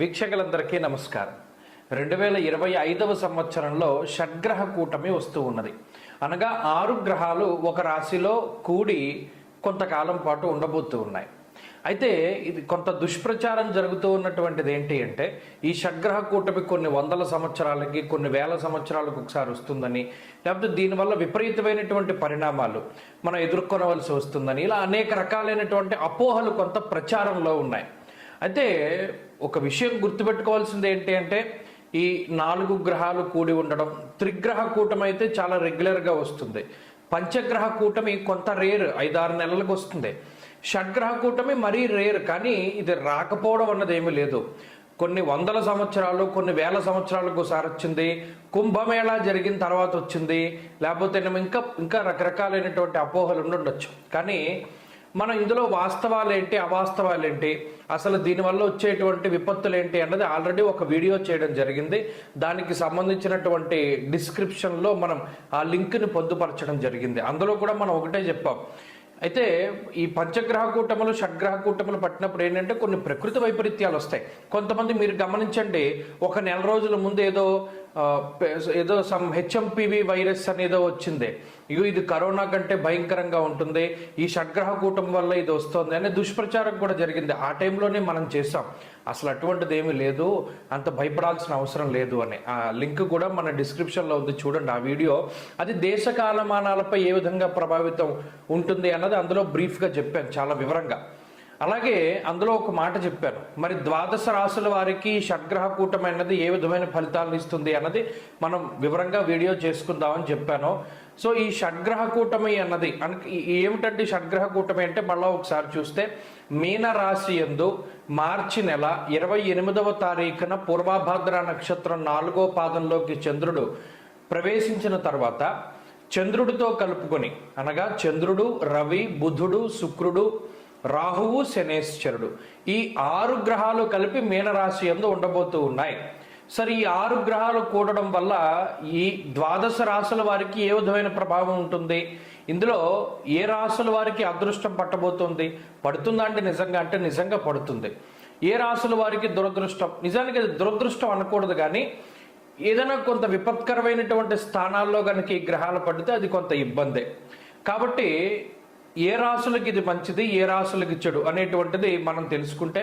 వీక్షకులందరికీ నమస్కారం. రెండు వేల ఇరవై ఐదవ సంవత్సరంలో షడ్గ్రహ కూటమి వస్తూ ఉన్నది. అనగా ఆరు గ్రహాలు ఒక రాశిలో కూడి కొంతకాలం పాటు ఉండబోతూ ఉన్నాయి. అయితే ఇది కొంత దుష్ప్రచారం జరుగుతూ ఉన్నటువంటిది ఏంటి అంటే ఈ షడ్గ్రహ కూటమి కొన్ని వందల సంవత్సరాలకి కొన్ని వేల సంవత్సరాలకు ఒకసారి వస్తుందని లేకపోతే దీనివల్ల విపరీతమైనటువంటి పరిణామాలు మనం ఎదుర్కొనవలసి వస్తుందని ఇలా అనేక రకాలైనటువంటి అపోహలు కొంత ప్రచారంలో ఉన్నాయి. అయితే ఒక విషయం గుర్తుపెట్టుకోవాల్సింది ఏంటి అంటే ఈ నాలుగు గ్రహాలు కూడి ఉండడం త్రిగ్రహ కూటమి అయితే చాలా రెగ్యులర్గా వస్తుంది. పంచగ్రహ కూటమి కొంత రేర్ ఐదారు నెలలకు వస్తుంది. షడ్గ్రహ కూటమి మరీ రేర్ కానీ ఇది రాకపోవడం అన్నది ఏమీ లేదు. కొన్ని వందల సంవత్సరాలు కొన్ని వేల సంవత్సరాలకు ఒకసారి వచ్చింది. కుంభమేళా జరిగిన తర్వాత వచ్చింది. లేకపోతే ఇంకా ఇంకా రకరకాలైనటువంటి అపోహలు ఉండొచ్చు కానీ మనం ఇందులో వాస్తవాలు ఏంటి అవాస్తవాలు ఏంటి అసలు దీనివల్ల వచ్చేటువంటి విపత్తులు ఏంటి అన్నది ఆల్రెడీ ఒక వీడియో చేయడం జరిగింది. దానికి సంబంధించినటువంటి డిస్క్రిప్షన్లో మనం ఆ లింక్ని పొందుపరచడం జరిగింది. అందులో కూడా మనం ఒకటే చెప్పాం. అయితే ఈ పంచగ్రహ కూటములు షడ్గ్రహ కూటములు పట్టినప్పుడు ఏంటంటే కొన్ని ప్రకృతి వైపరీత్యాలు వస్తాయి. కొంతమంది మీరు గమనించండి ఒక నెల రోజుల ముందు ఏదో ఏదో సమ్ హెచ్ఎంపివి వైరస్ అనేదో వచ్చింది. ఇగో ఇది కరోనా కంటే భయంకరంగా ఉంటుంది. ఈ షడ్గ్రహ కూటం వల్ల ఇది వస్తుంది అనే దుష్ప్రచారం కూడా జరిగింది. ఆ టైంలోనే మనం చేసాం అసలు అటువంటిది ఏమీ లేదు. అంత భయపడాల్సిన అవసరం లేదు అని. ఆ లింక్ కూడా మన డిస్క్రిప్షన్లో ఉంది. చూడండి ఆ వీడియో. అది దేశ కాలమానాలపై ఏ విధంగా ప్రభావితం ఉంటుంది అన్నది అందులో బ్రీఫ్గా చెప్పాను. చాలా వివరంగా. అలాగే అందులో ఒక మాట చెప్పాను. మరి ద్వాదశ రాసుల వారికి షడ్గ్రహ కూటమైనది అన్నది ఏ విధమైన ఫలితాలను ఇస్తుంది అన్నది మనం వివరంగా వీడియో చేసుకుందామని చెప్పాను. సో ఈ షడ్గ్రహ కూటమి అన్నది అన- ఏమిటంటే షడ్గ్రహ కూటమి అంటే మళ్ళీ ఒకసారి చూస్తే మీన రాశి ఎందు మార్చి నెల ఇరవై ఎనిమిదవ తారీఖున పూర్వాభాద్ర నక్షత్రం నాలుగో పాదంలోకి చంద్రుడు ప్రవేశించిన తర్వాత చంద్రుడితో కలుపుకొని అనగా చంద్రుడు రవి బుధుడు శుక్రుడు రాహువు శనేశ్వరుడు. ఈ ఆరు గ్రహాలు కలిపి మీనరాశి ఎందు ఉండబోతూ ఉన్నాయి. సరే ఈ ఆరు గ్రహాలు కూడడం వల్ల ఈ ద్వాదశ రాశుల వారికి ఏ విధమైన ప్రభావం ఉంటుంది? ఇందులో ఏ రాశుల వారికి అదృష్టం పట్టబోతుంది? పడుతుందా అంటే నిజంగా అంటే నిజంగా పడుతుంది. ఏ రాశుల వారికి దురదృష్టం? నిజానికి అది దురదృష్టం అనకూడదు కానీ ఏదైనా కొంత విపత్కరమైనటువంటి స్థానాల్లో కనుక ఈ గ్రహాలు పడితే అది కొంత ఇబ్బందే. కాబట్టి ఏ రాసులకి ఇది మంచిది ఏ రాసులకి చెడు అనేటువంటిది మనం తెలుసుకుంటే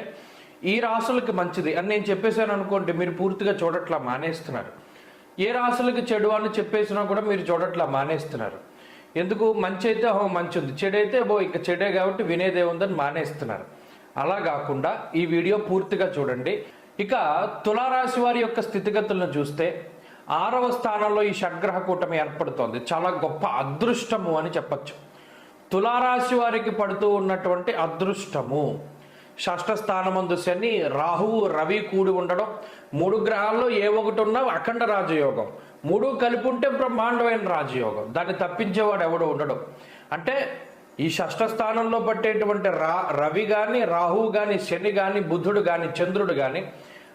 ఈ రాసులకి మంచిది అని నేను చెప్పేశాను అనుకోండి మీరు పూర్తిగా చూడట్లా మానేస్తున్నారు. ఏ రాసులకి చెడు అని చెప్పేసినా కూడా మీరు చూడట్లా మానేస్తున్నారు. ఎందుకు? మంచి అయితే హో మంచి ఉంది చెడు అయితే బో ఇక చెడే కాబట్టి వినేదే ఉందని మానేస్తున్నారు. అలా కాకుండా ఈ వీడియో పూర్తిగా చూడండి. ఇక తులారాశి వారి యొక్క స్థితిగతులను చూస్తే ఆరవ స్థానంలో ఈ షడ్గ్రహ కూటమి ఏర్పడుతోంది. చాలా గొప్ప అదృష్టము అని చెప్పచ్చు. తులారాశి వారికి పడుతూ ఉన్నటువంటి అదృష్టము. షష్ఠస్థానమందు శని రాహువు రవి కూడి ఉండడం. మూడు గ్రహాల్లో ఏ ఒకటి ఉన్నా అఖండ రాజయోగం. మూడు కలిపి ఉంటే బ్రహ్మాండమైన రాజయోగం. దాన్ని తప్పించేవాడు ఎవడు ఉండడం. అంటే ఈ షష్ఠ స్థానంలో పట్టేటువంటి రా రవి కానీ రాహువు కానీ శని కానీ బుధుడు కానీ చంద్రుడు కానీ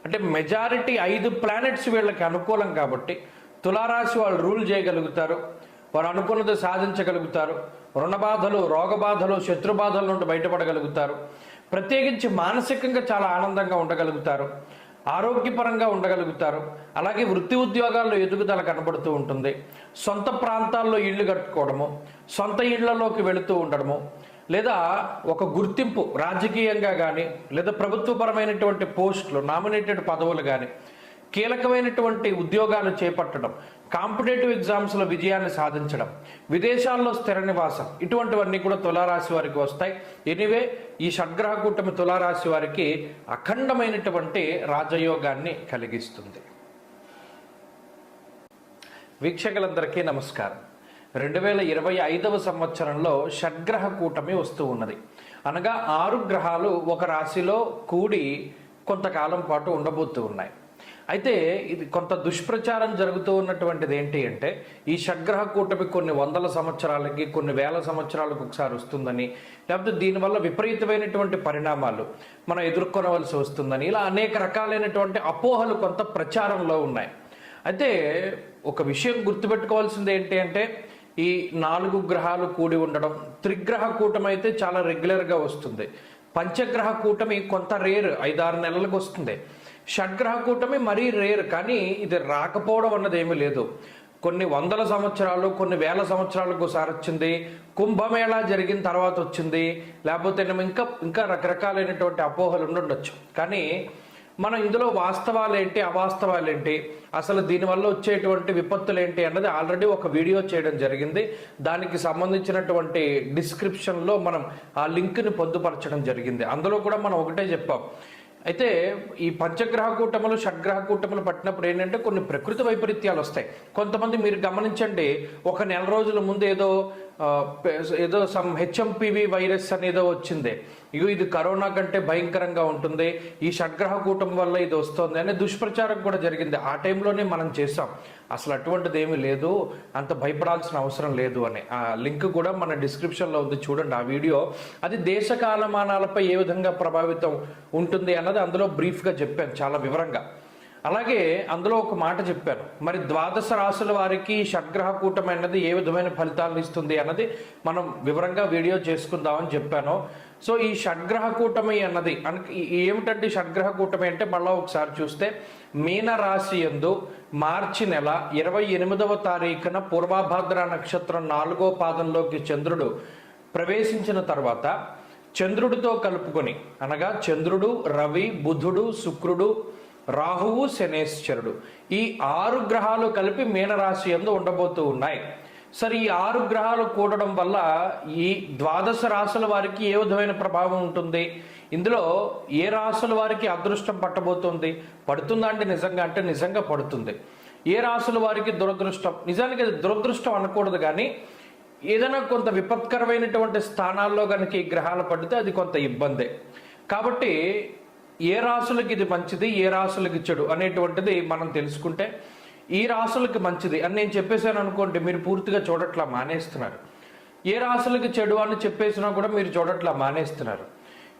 అంటే మెజారిటీ ఐదు ప్లానెట్స్ వీళ్ళకి అనుకూలం కాబట్టి తులారాశి వాళ్ళు రూల్ చేయగలుగుతారు. వారు అనుకున్నది సాధించగలుగుతారు. రుణబాధలు రోగబాధలు శత్రుబాధల నుండి బయటపడగలుగుతారు. ప్రత్యేకించి మానసికంగా చాలా ఆనందంగా ఉండగలుగుతారు. ఆరోగ్యపరంగా ఉండగలుగుతారు. అలాగే వృత్తి ఉద్యోగాల్లో ఎదుగుదల కనబడుతూ ఉంటుంది. సొంత ప్రాంతాల్లో ఇళ్ళు కట్టుకోవడము సొంత ఇళ్ళలోకి వెళుతూ ఉండడము లేదా ఒక గుర్తింపు రాజకీయంగా కానీ లేదా ప్రభుత్వపరమైనటువంటి పోస్టులు నామినేటెడ్ పదవులు కానీ కీలకమైనటువంటి ఉద్యోగాలు చేపట్టడం కాంపిటేటివ్ ఎగ్జామ్స్లో విజయాన్ని సాధించడం విదేశాల్లో స్థిర నివాసం ఇటువంటివన్నీ కూడా తులారాశి వారికి వస్తాయి. ఎనివే ఈ షడ్గ్రహ కూటమి తులారాశి వారికి అఖండమైనటువంటి రాజయోగాన్ని కలిగిస్తుంది. వీక్షకులందరికీ నమస్కారం. రెండు వేల ఇరవై ఐదవ సంవత్సరంలో షడ్గ్రహ కూటమి వస్తూ ఉన్నది. అనగా ఆరు గ్రహాలు ఒక రాశిలో కూడి కొంతకాలం పాటు ఉండబోతూ ఉన్నాయి. అయితే ఇది కొంత దుష్ప్రచారం జరుగుతూ ఉన్నటువంటిది ఏంటి అంటే ఈ షడ్గ్రహ కూటమి కొన్ని వందల సంవత్సరాలకి కొన్ని వేల సంవత్సరాలకు ఒకసారి వస్తుందని లేకపోతే దీనివల్ల విపరీతమైనటువంటి పరిణామాలు మనం ఎదుర్కొనవలసి వస్తుందని ఇలా అనేక రకాలైనటువంటి అపోహలు కొంత ప్రచారంలో ఉన్నాయి. అయితే ఒక విషయం గుర్తుపెట్టుకోవాల్సింది ఏంటి అంటే ఈ నాలుగు గ్రహాలు కూడి ఉండడం త్రిగ్రహ కూటమి అయితే చాలా రెగ్యులర్గా వస్తుంది. పంచగ్రహ కూటమి కొంత రేర్ ఐదారు నెలలకు వస్తుంది. షడ్గ్రహ కూటమి మరీ రేర్ కానీ ఇది రాకపోవడం అన్నది ఏమీ లేదు. కొన్ని వందల సంవత్సరాలు కొన్ని వేల సంవత్సరాలకు ఒకసారి వచ్చింది. కుంభమేళా జరిగిన తర్వాత వచ్చింది. లేకపోతే ఇంకా ఇంకా రకరకాలైనటువంటి అపోహలు ఉండొచ్చు కానీ మనం ఇందులో వాస్తవాలు ఏంటి అవాస్తవాలు ఏంటి అసలు దీనివల్ల వచ్చేటువంటి విపత్తులు ఏంటి అన్నది ఆల్రెడీ ఒక వీడియో చేయడం జరిగింది. దానికి సంబంధించినటువంటి డిస్క్రిప్షన్లో మనం ఆ లింక్ని పొందుపరచడం జరిగింది. అందులో కూడా మనం ఒకటే చెప్పాం. అయితే ఈ పంచగ్రహ కూటములు షడ్గ్రహ కూటములు పట్టినప్పుడు ఏంటంటే కొన్ని ప్రకృతి వైపరీత్యాలు వస్తాయి. కొంతమంది మీరు గమనించండి ఒక నెల రోజుల ముందు ఏదో ఏదో సమ్ హెచ్ఎంపివి వైరస్ అనేదో వచ్చింది. ఇగో ఇది కరోనా కంటే భయంకరంగా ఉంటుంది. ఈ షడ్గ్రహ కూటం వల్ల ఇది వస్తుంది అనే దుష్ప్రచారం కూడా జరిగింది. ఆ టైంలోనే మనం చేసాం అసలు అటువంటిది ఏమీ లేదు. అంత భయపడాల్సిన అవసరం లేదు అని. ఆ లింక్ కూడా మన డిస్క్రిప్షన్లో ఉంది. చూడండి ఆ వీడియో. అది దేశ కాలమానాలపై ఏ విధంగా ప్రభావితం ఉంటుంది అన్నది అందులో బ్రీఫ్గా చెప్పాను. చాలా వివరంగా. అలాగే అందులో ఒక మాట చెప్పాను మరి ద్వాదశ రాశుల వారికి షడ్గ్రహ కూటమి అన్నది ఏ విధమైన ఫలితాలను ఇస్తుంది అన్నది మనం వివరంగా వీడియో చేసుకుందామని చెప్పాను. సో ఈ షడ్గ్రహ కూటమి అన్నది ఏమిటంటే షడ్గ్రహ కూటమి అంటే మళ్ళీ ఒకసారి చూస్తే మీన రాశి ఎందు మార్చి నెల ఇరవై ఎనిమిదవ తారీఖున పూర్వభాద్ర నక్షత్రం నాలుగో పాదంలోకి చంద్రుడు ప్రవేశించిన తర్వాత చంద్రుడితో కలుపుకొని అనగా చంద్రుడు రవి బుధుడు శుక్రుడు రాహువు శనేశ్వరుడు. ఈ ఆరు గ్రహాలు కలిపి మీనరాశి ఎందు ఉండబోతూ ఉన్నాయి. సరే ఈ ఆరు గ్రహాలు కూడడం వల్ల ఈ ద్వాదశ రాశుల వారికి ఏ విధమైన ప్రభావం ఉంటుంది? ఇందులో ఏ రాశుల వారికి అదృష్టం పట్టబోతుంది? పడుతుందా అంటే నిజంగా అంటే నిజంగా పడుతుంది. ఏ రాశుల వారికి దురదృష్టం? నిజానికి అది దురదృష్టం అనకూడదు కానీ ఏదైనా కొంత విపత్కరమైనటువంటి స్థానాల్లో కనుక ఈ గ్రహాలు పడితే అది కొంత ఇబ్బందే. కాబట్టి ఏ రాసులకి ఇది మంచిది ఏ రాసులకి చెడు అనేటువంటిది మనం తెలుసుకుంటే ఈ రాసులకి మంచిది అని నేను చెప్పేశాను అనుకోండి మీరు పూర్తిగా చూడట్లా మానేస్తున్నారు. ఏ రాసులకి చెడు అని చెప్పేసినా కూడా మీరు చూడట్లా మానేస్తున్నారు.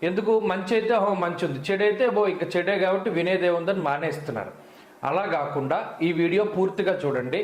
ఎందుకు? మంచి అయితే హో మంచి ఉంది చెడు అయితే బో ఇక చెడే కాబట్టి వినేదే ఉందని మానేస్తున్నారు. అలా కాకుండా ఈ వీడియో పూర్తిగా చూడండి.